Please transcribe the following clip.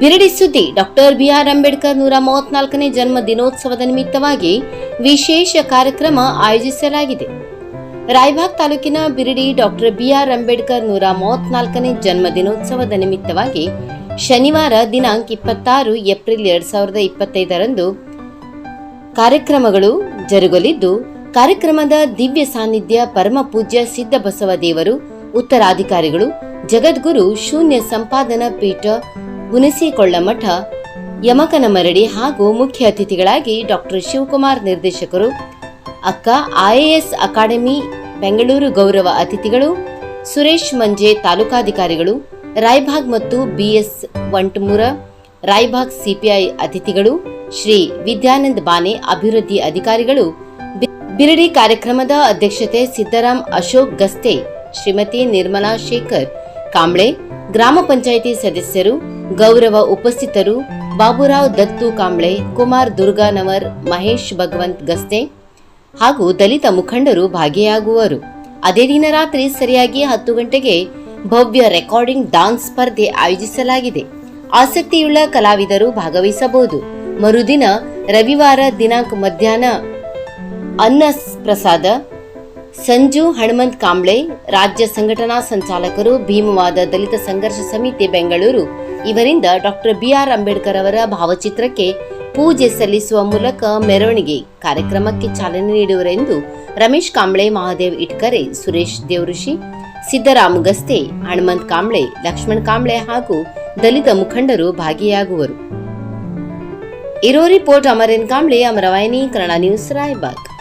ಬಿರಡಿ ಸುದ್ದಿ doctor B R Ambedkar ನೂರ ಮೂವತ್ನಾಲ್ಕನೇ ಜನ್ಮ ದಿನೋತ್ಸವದ ನಿಮಿತ್ತವಾಗಿ ವಿಶೇಷ ಕಾರ್ಯಕ್ರಮ ಆಯೋಜಿಸಲಾಗಿದೆ. ರಾಯಬಾಗ್ ತಾಲೂಕಿನ ಬಿರಡಿ ಡಾಕ್ಟರ್ ಬಿಆರ್ ಅಂಬೇಡ್ಕರ್ ನೂರ ಮೂವತ್ನಾಲ್ಕನೇ ಜನ್ಮ ದಿನೋತ್ಸವದ ನಿಮಿತ್ತವಾಗಿ ಶನಿವಾರ ದಿನಾಂಕ ಇಪ್ಪತ್ತಾರು ಏಪ್ರಿಲ್ ಎರಡ್ ಸಾವಿರದ ಇಪ್ಪತ್ತೈದರಂದು ಕಾರ್ಯಕ್ರಮಗಳು ಜರುಗಲಿದ್ದು, ಕಾರ್ಯಕ್ರಮದ ದಿವ್ಯ ಸಾನ್ನಿಧ್ಯ ಪರಮ ಪೂಜ್ಯ ಸಿದ್ಧ ಬಸವ ದೇವರು, ಉತ್ತರಾಧಿಕಾರಿಗಳು, ಜಗದ್ಗುರು, ಶೂನ್ಯ ಸಂಪಾದನಾ ಪೀಠ ಹುಣಸಿಕೊಳ್ಳ ಮಠ, ಯಮಕನ ಮರಡಿ ಹಾಗೂ ಮುಖ್ಯ ಅತಿಥಿಗಳಾಗಿ ಡಾಕ್ಟರ್ ಶಿವಕುಮಾರ್ ನಿರ್ದೇಶಕರು, ಅಕ್ಕ ಐಎಎಸ್ ಅಕಾಡೆಮಿ, ಬೆಂಗಳೂರು ಗೌರವ ಅತಿಥಿಗಳು, ಸುರೇಶ್ ಮಂಜೆ ತಾಲೂಕಾಧಿಕಾರಿಗಳು, ರಾಯಭಾಗ್ ಮತ್ತು ಬಿಎಸ್ ವಂಟಮೂರ ರಾಯಭಾಗ್ ಸಿಪಿಐ ಅತಿಥಿಗಳು, ಶ್ರೀ ವಿದ್ಯಾನಂದ್ ಬಾನೆ ಅಭಿವೃದ್ಧಿ ಅಧಿಕಾರಿಗಳು ಬಿರಡಿ ಕಾರ್ಯಕ್ರಮದ ಅಧ್ಯಕ್ಷತೆ ಸಿದ್ದರಾಮ್ ಅಶೋಕ್ ಗಸ್ತೆ, ಶ್ರೀಮತಿ ನಿರ್ಮಲಾ ಶೇಖರ್ ಕಾಂಬ್ಳೆ, ಗ್ರಾಮ ಪಂಚಾಯಿತಿ ಸದಸ್ಯರು ಗೌರವ ಉಪಸ್ಥಿತರು ಬಾಬುರಾವ್ ದತ್ತು ಕಾಂಬ್ಳೆ, ಕುಮಾರ್ ದುರ್ಗಾನವರ್, ಮಹೇಶ್ ಭಗವಂತ್ ಗಸ್ತೆ ಹಾಗೂ ದಲಿತ ಮುಖಂಡರು ಭಾಗಿಯಾಗುವರು. ಅದೇ ದಿನ ರಾತ್ರಿ ಸರಿಯಾಗಿ ಹತ್ತು ಗಂಟೆಗೆ ಭವ್ಯ ರೆಕಾರ್ಡಿಂಗ್ ಡಾನ್ಸ್ ಸ್ಪರ್ಧೆ ಆಯೋಜಿಸಲಾಗಿದೆ. ಆಸಕ್ತಿಯುಳ್ಳ ಕಲಾವಿದರು ಭಾಗವಹಿಸಬಹುದು. ಮರುದಿನ ರವಿವಾರ ದಿನಾಂಕ ಮಧ್ಯಾಹ್ನ ಅನ್ನ ಪ್ರಸಾದ ಸಂಜು ಹನುಮಂತ್ ಕಾಂಬ್ಳೆ, ರಾಜ್ಯ ಸಂಘಟನಾ ಸಂಚಾಲಕರು, ಭೀಮವಾದ ದಲಿತ ಸಂಘರ್ಷ ಸಮಿತಿ ಬೆಂಗಳೂರು. ಇವರಿಂದ ಡಾಕ್ಟರ್ ಬಿಆರ್ ಅಂಬೇಡ್ಕರ್ ಅವರ ಭಾವಚಿತ್ರಕ್ಕೆ ಪೂಜೆ ಸಲ್ಲಿಸುವ ಮೂಲಕ ಮೆರವಣಿಗೆ ಕಾರ್ಯಕ್ರಮಕ್ಕೆ ಚಾಲನೆ ನೀಡುವರೆಂದು ರಮೇಶ್ ಕಾಂಬ್ಳೆ, ಮಹಾದೇವ್ ಇಟ್ಕರೆ, ಸುರೇಶ್ ದೇವಋಷಿ, ಸಿದ್ದರಾಮ್ ಗಸ್ತೆ ಹನುಮಂತ್ ಕಾಂಬ್ಳೆ, ಲಕ್ಷ್ಮಣ್ ಕಾಂಬ್ಳೆ ಹಾಗೂ ದಲಿತ ಮುಖಂಡರು ಭಾಗಿಯಾಗುವರು. ಇರೋ ರಿಪೋರ್ಟ್ ಅಮರೇನ್ ಕಾಂಬ್ಳೆ, ಅಮರವಾಹಿನಿ, ಕನ್ನಡ ನ್ಯೂಸ್, ರಾಯಬಾಗ್.